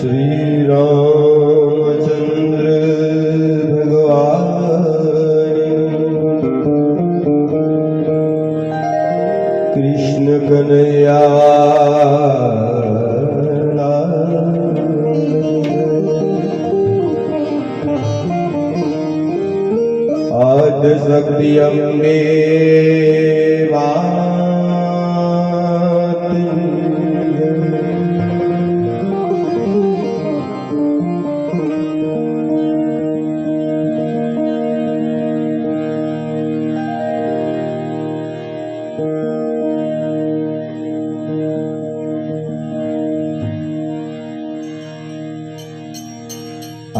श्रीरामचन्द्र भगवा कृष्ण कनया आध्यशवा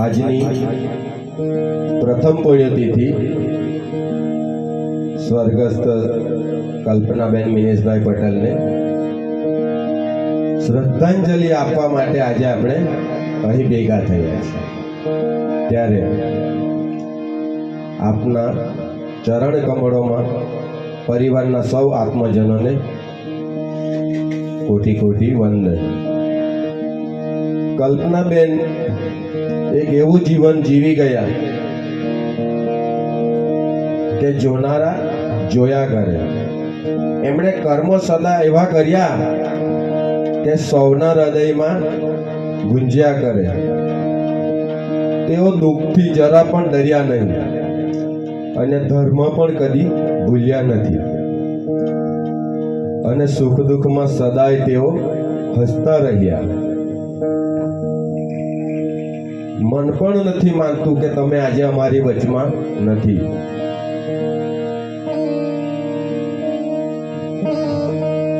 આજની પ્રથમ પુણ્યતિથિ સ્વર્ગસ્થ કલ્પનાબેન મિનેશભાઈ પટેલને શ્રદ્ધાંજલિ આપવા માટે આજે આપણે અહીં ભેગા થયા છીએ. ત્યારે આપના ચરણ કમળોમાં પરિવારના સૌ આત્મજનોને કોટી કોટી વંદન. કલ્પનાબેન એક એવું જીવન જીવી ગયા કે જોનારા જોયા કરે. એમણે કર્મો સદા એવા કર્યા કે સૌના હૃદયમાં ગુંજ્યા કરે. તેઓ દુઃખથી જરા પણ ડર્યા નહીં અને ધર્મ પણ કદી ભૂલ્યા નથી. અને સુખ દુઃખમાં સદાય તેઓ હસતા રહ્યા. મન પણ નથી માનતું કે તમે આજે અમારી વચમાં નથી.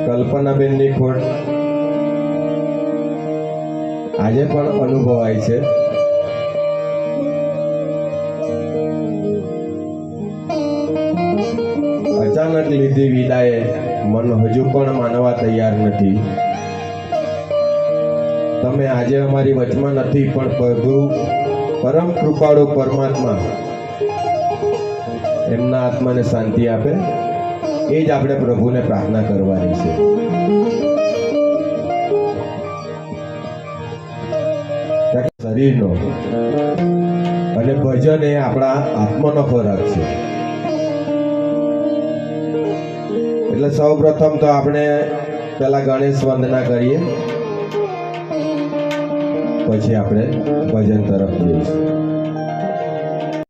કલ્પનાબેનની ખોટ આજે પણ અનુભવાય છે. અચાનક લીધી વિદાય મન હજુ પણ માનવા તૈયાર નથી. તમે આજે અમારી વચમાં નથી, પણ પ્રભુ પરમ કૃપાળુ પરમાત્મા એમના આત્માને શાંતિ આપે. એ જ આપણે પ્રભુને પ્રાર્થના કરવાની છે. શરીરનો અને ભજન એ આપણા આત્માનો ખોરાક છે. એટલે સૌ પ્રથમ તો આપણે પેલા ગણેશ વંદના કરીએ. પછી આપણે ભજન તરફ જઈશું.